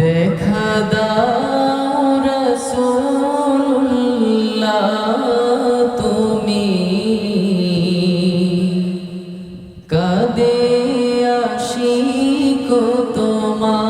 দেখা দাও রসুল্লাহ তুমি। কাদে আশিক তোমার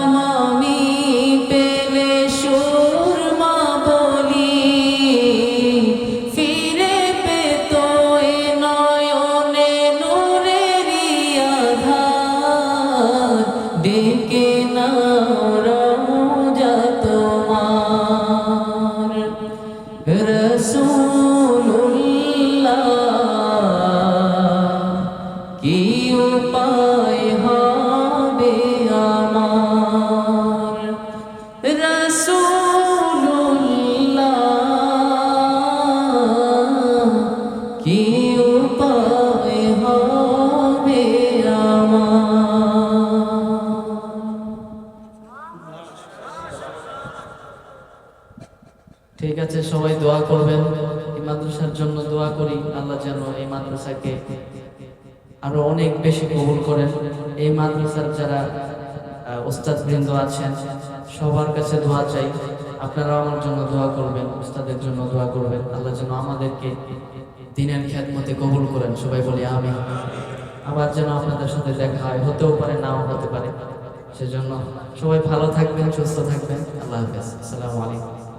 ডেকে ঠিক আছে, সবাই দোয়া করবেন। এই মাদ্রাসার জন্য দোয়া করি, আল্লাহ যেন এই মাদ্রাসাকে আরও অনেক বেশি কবুল করেন। এই মাদ্রাসার যারা ওস্তাদ বৃন্দ আছেন, সবার কাছে দোয়া চাই। আপনারা আমার জন্য দোয়া করবেন, ওস্তাদের জন্য দোয়া করবেন। আল্লাহ যেন আমাদেরকে দিনের খ্যাত খ্যাতমতে কবুল করেন। সবাই বলি আমি আবার যেন আপনাদের সাথে দেখা হয়, হতেও পারে, নাও হতে পারে। সেজন্য সবাই ভালো থাকবেন, সুস্থ থাকবেন। আল্লাহ হাফেজ। আসসালামু আলাইকুম।